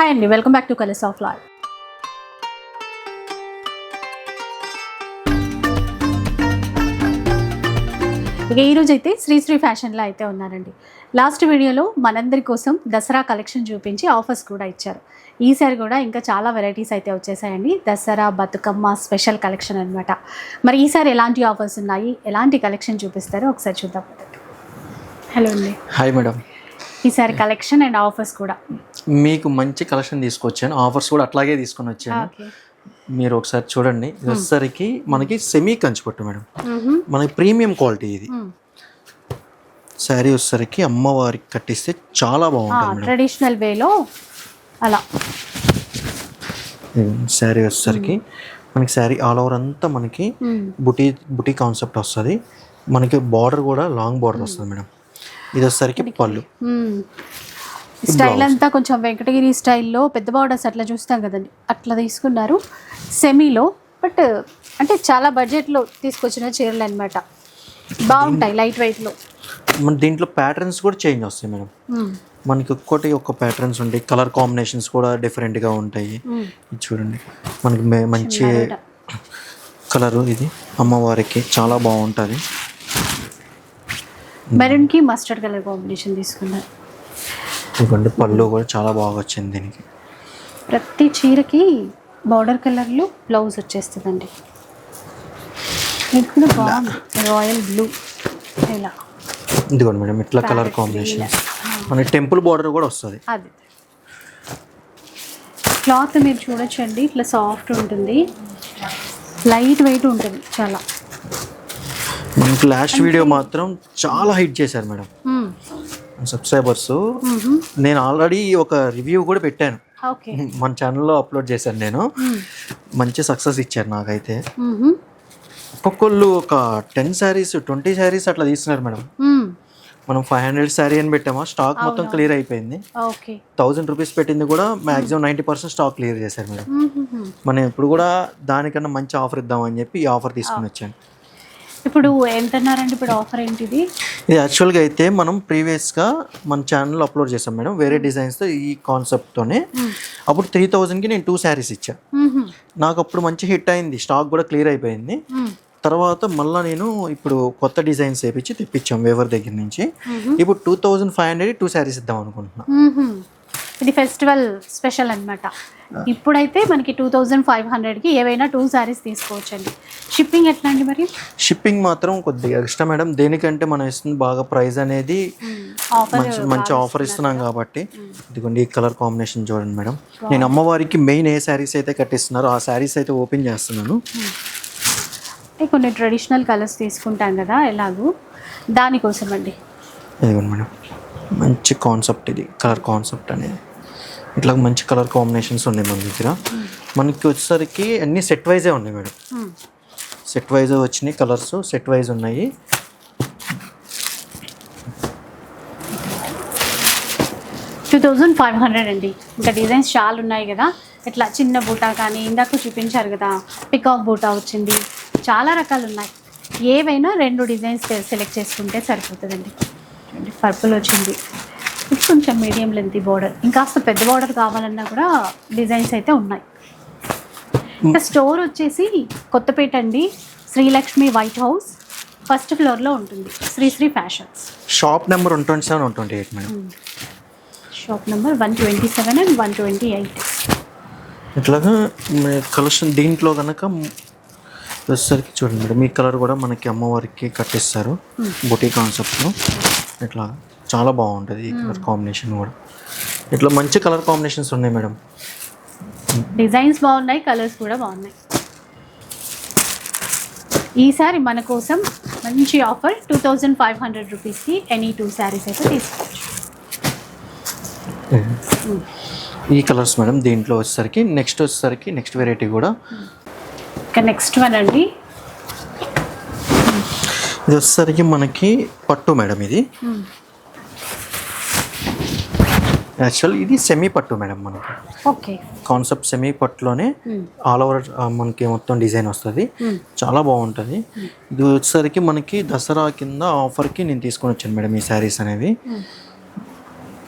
Hi అండి welcome back to colours of Lal ఇక ఈరోజు అయితే శ్రీశ్రీ ఫ్యాషన్లో అయితే ఉన్నారండి. లాస్ట్ వీడియోలో మనందరి కోసం దసరా కలెక్షన్ చూపించి ఆఫర్స్ కూడా ఇచ్చారు. ఈసారి కూడా ఇంకా చాలా వెరైటీస్ అయితే వచ్చేసాయండి. దసరా బతుకమ్మ స్పెషల్ కలెక్షన్ అన్నమాట. మరి ఈసారి ఎలాంటి ఆఫర్స్ ఉన్నాయి? ఎలాంటి కలెక్షన్ చూపిస్తారో ఒకసారి చూద్దాం. హలో అండి. Hi madam. ఈసారి కలెక్షన్ అండ్ ఆఫర్స్ కూడా. మీకు మంచి కలెక్షన్ తీసుకొచ్చాను. ఆఫర్స్ కూడా అట్లాగే తీసుకొని వచ్చాను. మీరు ఒకసారి చూడండి. వచ్చేసరికి మనకి సెమీ కంచిపట్టు మేడం. మనకి ప్రీమియం క్వాలిటీ ఇది. శారీ వచ్చేసరికి అమ్మవారికి కట్టిస్తే చాలా బాగుంటుంది ట్రెడిషనల్ వేలో అలా. శారీ వచ్చేసరికి మనకి శారీ ఆల్ ఓవర్ అంతా మనకి బుటీ బుటీ కాన్సెప్ట్ వస్తుంది. మనకి బార్డర్ కూడా లాంగ్ బార్డర్ వస్తుంది మేడం. ఇది వచ్చేసరికి పళ్ళు. స్టైల్ అంతా కొంచెం వెంకటగిరి స్టైల్లో పెద్ద బార్డర్స్ అట్లా చూస్తాం కదండి. అట్లా తీసుకున్నారు. సెమీలో బట్ అంటే చాలా బడ్జెట్లో తీసుకొచ్చిన చీరలు అనమాట బాగుంటాయి లైట్ వెయిట్లో. మన దీంట్లో ప్యాటర్న్స్ కూడా చేంజ్ వస్తాయి మేడం. మనకి ఒక్కటి ఒక్క ప్యాటర్న్స్ ఉంటాయి. కలర్ కాంబినేషన్స్ కూడా డిఫరెంట్గా ఉంటాయి. ఇది చూడండి. మనకి మంచి కలరు ఇది. అమ్మవారికి చాలా బాగుంటుంది. మెరూన్కి మస్టర్డ్ కలర్ కాంబినేషన్ తీసుకున్నారు. ఎందుకంటే పళ్ళు కూడా చాలా బాగా వచ్చింది దీనికి. ప్రతి చీరకి బార్డర్ కలర్లో బ్లౌజ్ వచ్చేస్తుందండి. ఇది కూడా బాగుంది రాయల్ బ్లూ. ఇలా. ఇదిగోండి మేడం ఇట్లా కలర్ కాంబినేషన్. మనకి టెంపుల్ బార్డర్ కూడా వస్తుంది. అది. క్లాత్ మీరు చూడొచ్చండి ఇట్లా సాఫ్ట్ ఉంటుంది. లైట్ వెయిట్ ఉంటుంది చాలా. లాస్ట్ వీడియో మాత్రం చాలా హైట్ చేశారు మేడం. సబ్స్క్రైబర్స్ నేను ఆల్రెడీ ఒక రివ్యూ కూడా పెట్టాను. మన ఛానల్లో అప్లోడ్ చేశాను నేను. మంచి సక్సెస్ ఇచ్చారు నాకైతే. ఒక్కొక్కళ్ళు ఒక టెన్ శారీస్ ట్వంటీ శారీస్ అట్లా తీస్తున్నారు మేడం. మనం ఫైవ్ హండ్రెడ్ శారీ అని పెట్టామా? స్టాక్ మొత్తం క్లియర్ అయిపోయింది. థౌజండ్ రూపీస్ పెట్టింది కూడా maximum ninety percent stock clear చేశారు మేడం. మనం ఇప్పుడు కూడా దానికన్నా మంచి ఆఫర్ ఇద్దామని చెప్పి ఈ ఆఫర్ తీసుకుని వచ్చాను. ఇప్పుడు ఎంత అన్నారండి ఇప్పుడు ఆఫర్ ఏంటిది? ఇది యాక్చువల్గా అయితే మనం ప్రీవియస్గా మన ఛానల్లో అప్లోడ్ చేసాం మేడం. వేరే డిజైన్స్తో ఈ కాన్సెప్ట్తోనే అప్పుడు త్రీ థౌజండ్కి నేను టూ శారీస్ ఇచ్చాను నాకు అప్పుడు మంచి హిట్ అయింది. స్టాక్ కూడా క్లియర్ అయిపోయింది. తర్వాత మళ్ళీ నేను ఇప్పుడు కొత్త డిజైన్స్ వేపించి తెప్పించాం వేవర్ దగ్గర నుంచి. ఇప్పుడు two thousand five hundred two sarees ఇద్దాం అనుకుంటున్నా. ఇది ఫెస్టివల్ స్పెషల్ అన్నమాట. ఇప్పుడైతే మనకి టూ థౌజండ్ ఫైవ్ హండ్రెడ్కి ఏవైనా టూ శారీస్ తీసుకోవచ్చండి. షిప్పింగ్ ఎట్లా అండి మరి? షిప్పింగ్ మాత్రం కొద్దిగా ఎక్స్ట్రా మేడం. దేనికంటే మనం ఇస్తుంది బాగా ప్రైస్ అనేది ఆఫర్ మంచి మంచి ఆఫర్ ఇస్తున్నాం కాబట్టి. ఇదిగోండి ఈ కలర్ కాంబినేషన్ చూడండి మేడం. నేను అమ్మవారికి మెయిన్ ఏ శారీస్ అయితే కట్టిస్తున్నారో ఆ శారీస్ అయితే ఓపెన్ చేస్తున్నాను. కొన్ని ట్రెడిషనల్ కలర్స్ తీసుకుంటాం కదా ఎలాగూ? దానికోసం అండి ఇదిగోండి మేడం. మంచి కాన్సెప్ట్ ఇది కలర్ కాన్సెప్ట్ అనేది. ఇట్లా మంచి కలర్ కాంబినేషన్స్ ఉన్నాయి మన దగ్గర. మనకి వచ్చేసరికి అన్ని సెట్ వైజే ఉన్నాయి మేడం. సెట్ వైజ్ వచ్చినాయి కలర్స్ సెట్ వైజ్ ఉన్నాయి. టూ థౌజండ్ ఫైవ్ హండ్రెడ్ అండి. ఇంకా డిజైన్స్ చాలా ఉన్నాయి కదా. ఇట్లా చిన్న బూటా కానీ ఇందాక చూపించారు కదా పికాక్ బూటా వచ్చింది. చాలా రకాలు ఉన్నాయి. ఏవైనా రెండు డిజైన్స్ సెలెక్ట్ చేసుకుంటే సరిపోతుందండి. పర్పుల్ వచ్చింది. ఇది కొంచెం మీడియం లెంత్ బార్డర్ ఇంకాస్త పెద్ద బార్డర్ కావాలన్నా కూడా డిజైన్స్ అయితే ఉన్నాయి. ఇంకా స్టోర్ వచ్చేసి కొత్తపేట అండి శ్రీలక్ష్మి వైట్ హౌస్ ఫస్ట్ ఫ్లోర్లో ఉంటుంది. Srisri fashions shop number one twenty seven one twenty eight madam shop number one twenty seven and one twenty eight ఇట్లాగా కలెక్షన్ దీంట్లో కనుక వచ్చేసరికి చూడండి మేడం ఈ కలర్ కూడా మనకి అమ్మవారికి కట్టిస్తారు. బుటీ కాన్సెప్ట్లో ఇట్లా చాలా బాగుంటుంది ఈ కలర్ కాంబినేషన్ కూడా. ఇట్లా మంచి కలర్ కాంబినేషన్స్ ఉన్నాయి మేడం. డిజైన్స్ బాగున్నాయి కలర్స్ కూడా బాగున్నాయి. ఈసారి మన కోసం మంచి offer two thousand five hundred రూపీస్కి ఎనీ టూ శారీస్ అయితే తీసుకోవచ్చు. ఈ కలర్స్ మేడం దీంట్లో వచ్చేసరికి నెక్స్ట్ వచ్చేసరికి నెక్స్ట్ వెరైటీ కూడా. ఇక నెక్స్ట్ వన్ అండి. ఇది వచ్చేసరికి మనకి పట్టు మేడం ఇది. యాక్చువల్ ఇది సెమీ పట్టు మేడం మనకి. ఓకే. కాన్సెప్ట్ సెమీ పట్టులోనే ఆల్ ఓవర్ మనకి మొత్తం డిజైన్ వస్తుంది. చాలా బాగుంటుంది. ఇది వచ్చేసరికి మనకి దసరా కింద ఆఫర్కి నేను తీసుకొని వచ్చాను మేడం ఈ శారీస్ అనేవి.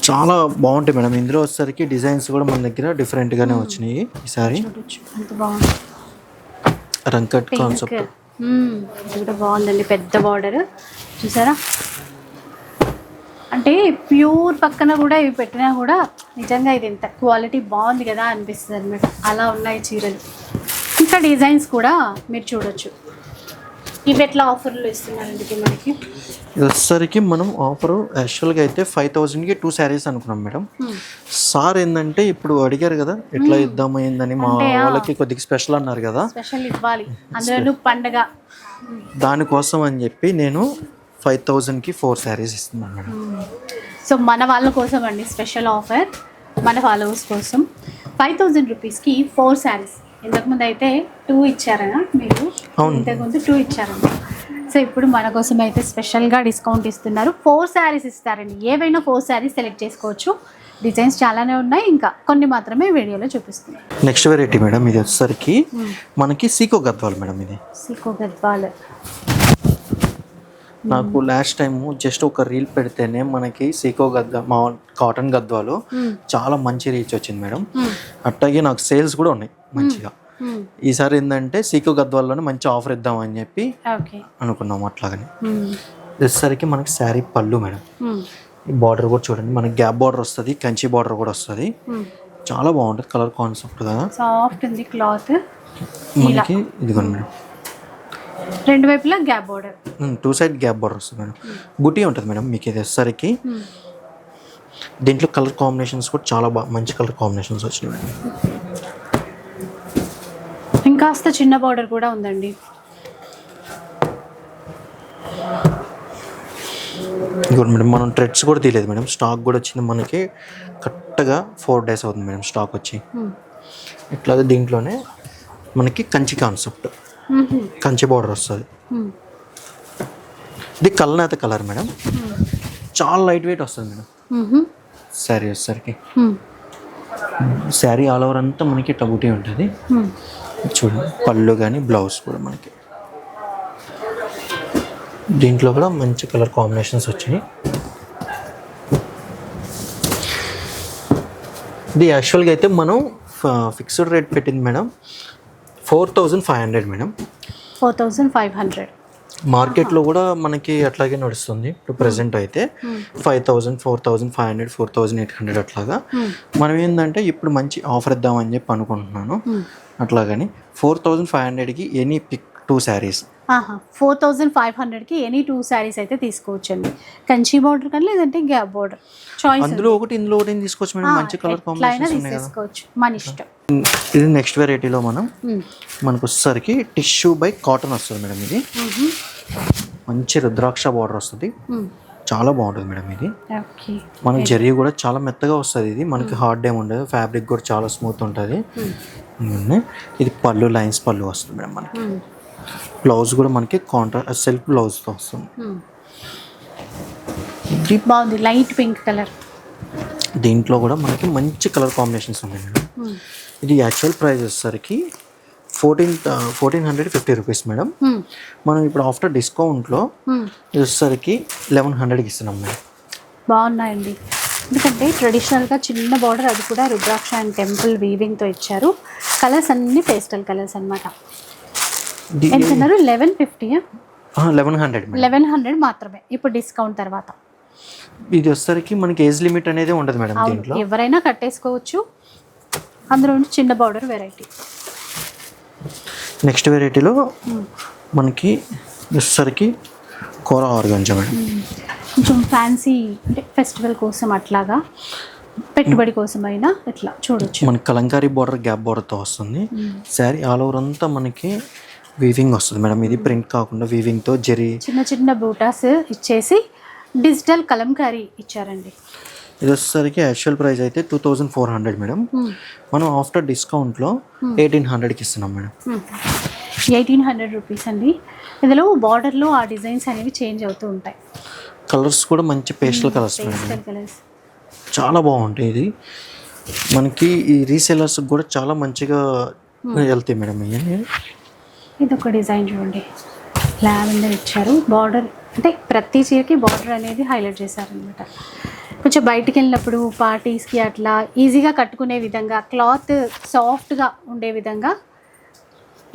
చాలా బాగుంటాయి మేడం. ఇందులో వచ్చేసరికి డిజైన్స్ కూడా మన దగ్గర డిఫరెంట్గానే వచ్చినాయి ఈసారి ఎంత బాగుంది. రంకట్ కాన్సెప్ట్ బాగుందండి. పెద్ద బార్డర్ చూసారా? అంటే ప్యూర్ పక్కన కూడా ఇవి పెట్టినా కూడా నిజంగా ఇది ఎంత క్వాలిటీ బాగుంది కదా అనిపిస్తుంది అనమాట అలా ఉన్నాయి చీరలు. ఇంకా డిజైన్స్ కూడా మీరు చూడొచ్చు. ఇవి ఎట్లా ఆఫర్లు ఇస్తున్నారండి మనకి? వచ్చేసరికి మనం ఆఫర్ యాక్చువల్గా అయితే ఫైవ్ థౌజండ్కి టూ శారీస్ అనుకున్నాం మేడం. సార్ ఏంటంటే ఇప్పుడు అడిగారు కదా ఎట్లా ఇద్దాం ఏందని మా. వాళ్ళకి కొద్దిగా స్పెషల్ అన్నారు కదా. స్పెషల్ ఇవ్వాలి. అందులో పండగ. దానికోసం అని చెప్పి నేను ఫైవ్ థౌజండ్కి ఫోర్ శారీస్ ఇస్తున్నాను మేడం. సో మన వాళ్ళ కోసం అండి స్పెషల్ ఆఫర్ మన ఫాలోవర్స్ కోసం. ఫైవ్ థౌజండ్ రూపీస్కి ఫోర్ శారీస్. ఇంతకుముందు అయితే టూ ఇచ్చారనా మీరు. ఇంతకుముందు టూ ఇచ్చారండి సో ఇప్పుడు మన కోసం అయితే స్పెషల్గా డిస్కౌంట్ ఇస్తున్నారు. ఫోర్ శారీస్ ఇస్తారండి. ఏవైనా ఫోర్ శారీస్ సెలెక్ట్ చేసుకోవచ్చు. డిజైన్స్ చాలానే ఉన్నాయి. ఇంకా కొన్ని మాత్రమే వీడియోలో చూపిస్తున్నాయి నెక్స్ట్ వెరైటీ మేడం. ఇది వచ్చేసరికి మనకి సీకో గద్వాల్ మేడం ఇది. సికో గద్వాల్ నాకు లాస్ట్ టైం జస్ట్ ఒక రీల్ పెడితేనే మనకి సీకో గద్ద మా కాటన్ గద్వాలు చాలా మంచి రీచ్ వచ్చింది మేడం. అట్లాగే నాకు సేల్స్ కూడా ఉన్నాయి మంచిగా. ఈసారి ఏంటంటే సీకో గద్వాల్లోనే మంచి ఆఫర్ ఇద్దామని చెప్పి అనుకున్నాం అట్లాగని. వచ్చేసరికి మనకి శారీ పళ్ళు మేడం. ఈ బార్డర్ కూడా చూడండి మనకి గ్యాప్ బార్డర్ వస్తుంది కంచి బార్డర్ కూడా వస్తుంది. చాలా బాగుంటుంది కలర్ కాన్సెప్ట్ కదా. సాఫ్ట్ ఉంది క్లాత్ మనకి ఇదిగోండి మేడం. రెండు వైపులా gap border. Two side gap border వస్తుంది మేడం. బుటీ ఉంటుంది మేడం మీకు ఇది వచ్చేసరికి. దీంట్లో కలర్ కాంబినేషన్స్ కూడా చాలా బాగా మంచి కలర్ కాంబినేషన్స్ వచ్చినాయి మేడం. ఇంకాస్త చిన్న బార్డర్ కూడా ఉందండి. ఇంకోటి మేడం మనం ట్రెడ్స్ కూడా తీయలేదు మేడం. స్టాక్ కూడా వచ్చింది మనకి. కరెక్ట్గా ఫోర్ డేస్ అవుతుంది మేడం స్టాక్ వచ్చి. ఇట్లాగే దీంట్లోనే మనకి కంచి కాన్సెప్ట్. కంచి బార్డర్ వస్తుంది. ఇది కల్నాత కలర్ మేడం. చాలా లైట్ వెయిట్ వస్తుంది మేడం. శారీ వచ్చేసరికి. శారీ ఆల్ ఓవర్ అంతా మనకి ఇట్లా ఉంటుంది. చూడండి పళ్ళు కానీ బ్లౌజ్ కూడా మనకి. దీంట్లో కూడా మంచి కలర్ కాంబినేషన్స్ వచ్చినాయి ఇది యాక్చువల్గా అయితే మనం ఫిక్స్డ్ రేట్ పెట్టింది madam. Four thousand five hundred madam. Four thousand five hundred. మార్కెట్లో కూడా మనకి అట్లాగే నడుస్తుంది. ఇప్పుడు ప్రెసెంట్ అయితే five thousand four thousand five hundred four thousand eight hundred అట్లాగా మనం ఏంటంటే ఇప్పుడు మంచి ఆఫర్ ఇద్దామని చెప్పి అనుకుంటున్నాను. అట్లాగని ఫోర్ థౌజండ్ ఫైవ్ హండ్రెడ్కి any pick two sarees. Four thousand five హండ్రెడ్కి ఎనీ టూ శారీస్ అయితే తీసుకోవచ్చండి. కంచి బార్డర్ కానీ లేదంటే గ్యాప్ బార్డర్ చాయిస్ అందులో ఒకటి ఇందులో ఒకటి తీసుకోవచ్చు మేడం? మంచి కలర్ ఎట్లయినా కాంబినేషన్స్ ఉన్నాయి కదా. తీసేసుకోవచ్చు. మన ఇష్టం. ఇది నెక్స్ట్ వెరైటీలో మనం మనకు వచ్చేసరికి టిష్యూ బై కాటన్ వస్తుంది మేడం ఇది. మంచి రుద్రాక్ష బార్డర్ వస్తుంది. చాలా బాగుంటుంది మేడం ఇది. ఓకే. మనకి జరీ కూడా చాలా మెత్తగా వస్తుంది ఇది. మనకి హార్డ్ ఏం ఉండదు. ఫ్యాబ్రిక్ కూడా చాలా స్మూత్ ఉంటుంది. ఇది పళ్ళు లైన్స్ పళ్ళు వస్తుంది మేడం మనకి. బ్లౌజ్ కూడా మనకి కాంట్రా సెల్ఫ్ బ్లౌజ్తో వస్తుంది. ఇది బాగుంది లైట్ పింక్ కలర్. దీంట్లో కూడా మనకి మంచి కలర్ కాంబినేషన్స్ ఉన్నాయి మేడం. ఇది యాక్చువల్ ప్రైస్ వచ్చేసరికి fourteen fourteen hundred fifty rupees madam. మనం ఇప్పుడు ఆఫ్టర్ డిస్కౌంట్లో ఇది వచ్చేసరికి లెవెన్ హండ్రెడ్కి ఇస్తున్నాం మేడం. బాగున్నాయండి. ఎందుకంటే ట్రెడిషనల్గా చిన్న బార్డర్ అది కూడా రుద్రాక్ష అండ్ టెంపుల్ వీవింగ్తో ఇచ్చారు. కలర్స్ అన్ని పేస్టల్ కలర్స్ అనమాట ఎంత అన్నారు eleven fifty eleven hundred eleven hundred మాత్రమే ఇప్పుడు డిస్కౌంట్ తర్వాత. ఇది వచ్చేసరికి మనకి ఏజ్ లిమిట్ అనేది ఉండదు మేడం దీంట్లో. ఎవరైనా కట్టేసుకోవచ్చు. అందులో నుంచి చిన్న బార్డర్ వెరైటీ నెక్స్ట్ వెరైటీలో మనకి వచ్చేసరికి కూర ఆర్గంజా మేడం. కొంచెం ఫ్యాన్సీ అంటే ఫెస్టివల్ కోసం అట్లాగా పెట్టుబడి కోసం అయినా ఇట్లా చూడొచ్చు. మనకి కలంకారీ బార్డర్ గ్యాప్ బార్డర్తో వస్తుంది. శారీ ఆల్ ఓవర్ అంతా మనకి వీవింగ్ వస్తుంది. మేడం ఇది ప్రింట్ కాకుండా వీవింగ్తో జరీ చిన్న చిన్న బూటాస్ ఇచ్చేసి డిజిటల్ కలంకారీ ఇచ్చారండి. ఇది వచ్చేసరికి యాక్చువల్ ప్రైస్ అయితే two thousand four hundred madam. మనం ఆఫ్టర్ డిస్కౌంట్లో ఎయిటీన్ హండ్రెడ్కి ఇస్తున్నాం మేడం. ఎయిటీన్ హండ్రెడ్ రూపీస్ అండి. ఇందులో బార్డర్లో ఆ డిజైన్స్ అనేవి చేంజ్ అవుతూ ఉంటాయి. కలర్స్ కూడా మంచి పేస్టల్ కలర్స్ పేస్టల్ కలర్స్ చాలా బాగుంటాయి ఇది. మనకి ఈ రీసెలర్స్ కూడా చాలా మంచిగా వెళ్తాయి మేడం ఇవన్నీ. ఇది ఒక డిజైన్ చూడండి. లావెండర్ ఇచ్చారు. బార్డర్ అంటే ప్రతి చీరకి బార్డర్ అనేది హైలైట్ చేశారనమాట. కొంచెం బయటికి వెళ్ళినప్పుడు పార్టీస్కి అట్లా ఈజీగా కట్టుకునే విధంగా క్లాత్ సాఫ్ట్గా ఉండే విధంగా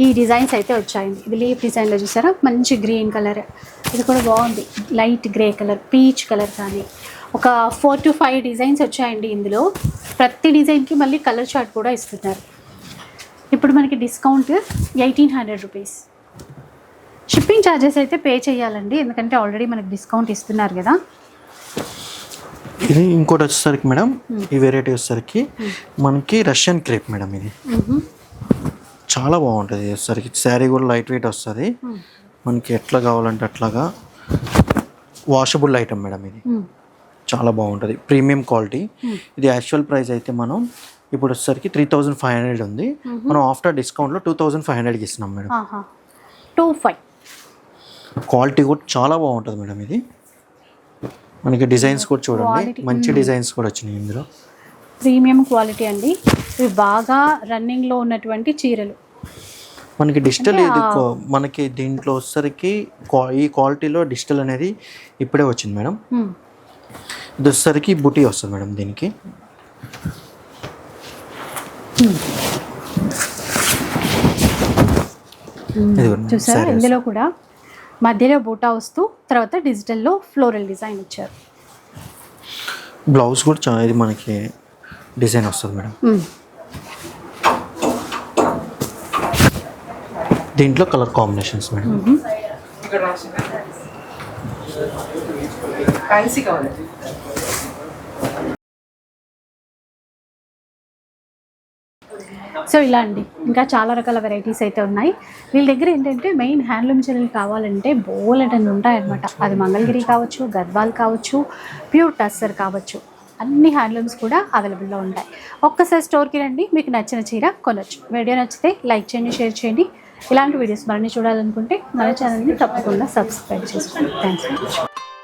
ఈ డిజైన్స్ అయితే వచ్చాయండి ఇది లీఫ్ డిజైన్లో చూసారా? మంచి గ్రీన్ కలర్ ఇది కూడా బాగుంది. Light grey colour peach colour కానీ. ఒక ఫోర్ టు ఫైవ్ డిజైన్స్ వచ్చాయండి ఇందులో. ప్రతి డిజైన్కి మళ్ళీ కలర్ చార్ట్ కూడా ఇస్తున్నారు. ఇప్పుడు మనకి discount eighteen hundred rupees shipping charges అయితే పే చేయాలండి ఎందుకంటే ఆల్రెడీ మనకి డిస్కౌంట్ ఇస్తున్నారు కదా. ఇది ఇంకోటి వచ్చేసరికి మేడం ఈ వెరైటీ వచ్చేసరికి మనకి రష్యన్ క్రేప్ మేడం ఇది. చాలా బాగుంటుంది వచ్చేసరికి. శారీ కూడా లైట్ వెయిట్ వస్తుంది. మనకి ఎట్లా కావాలంటే అట్లాగా వాషబుల్ ఐటమ్ మేడం ఇది. చాలా బాగుంటుంది. ప్రీమియం క్వాలిటీ ఇది యాక్చువల్ ప్రైస్ అయితే మనం ఇప్పుడు వచ్చేసరికి త్రీ థౌజండ్ ఫైవ్ హండ్రెడ్ ఉంది. మనం ఆఫ్టర్ డిస్కౌంట్లో టూ థౌజండ్ ఫైవ్ హండ్రెడ్కి ఇస్తున్నాం మేడం. Two five. క్వాలిటీ కూడా చాలా బాగుంటుంది మేడం ఇది. మనకి డిజైన్స్ కూడా చూడండి. మంచి డిజైన్స్ కూడా వచ్చినాయి ఇందులో. ప్రీమియం క్వాలిటీ అండి. ఇవి బాగా రన్నింగ్లో ఉన్నటువంటి చీరలు. మనకి డిజిటల్ ఇది మనకి దీంట్లో వచ్చేసరికి ఈ క్వాలిటీలో డిజిటల్ అనేది ఇప్పుడే వచ్చింది మేడం. ఇది వచ్చేసరికి బుటీ వస్తుంది మేడం దీనికి. చూసారా? sarees. ఇందులో కూడా మధ్యలో బూటా వస్తూ తర్వాత డిజిటల్లో ఫ్లోరల్ డిజైన్ ఇచ్చారు. బ్లౌజ్ కూడా చాలా ఇది మనకి డిజైన్ వస్తుంది మేడం. మ్మ్. దీంట్లో కలర్ కాంబినేషన్స్ మేడం. ఫ్యాన్సీ కావాలి. సో ఇలా అండి. ఇంకా చాలా రకాల వెరైటీస్ అయితే ఉన్నాయి. వీళ్ళ దగ్గర ఏంటంటే మెయిన్ హ్యాండ్లూమ్ చీరలు కావాలంటే బోలెటన్ని ఉంటాయన్నమాట. అది మంగళగిరి కావచ్చు గద్వాల్ కావచ్చు ప్యూర్ టస్సర్ కావచ్చు. అన్ని హ్యాండ్లూమ్స్ కూడా అవైలబుల్లో ఉంటాయి. ఒక్కసారి స్టోర్కి రండి మీకు నచ్చిన చీర కొనొచ్చు. వీడియో నచ్చితే లైక్ చేయండి షేర్ చేయండి. ఇలాంటి వీడియోస్ మరిన్ని చూడాలనుకుంటే మన ఛానల్ని తప్పకుండా సబ్స్క్రైబ్ చేసుకోండి. Thanks for watching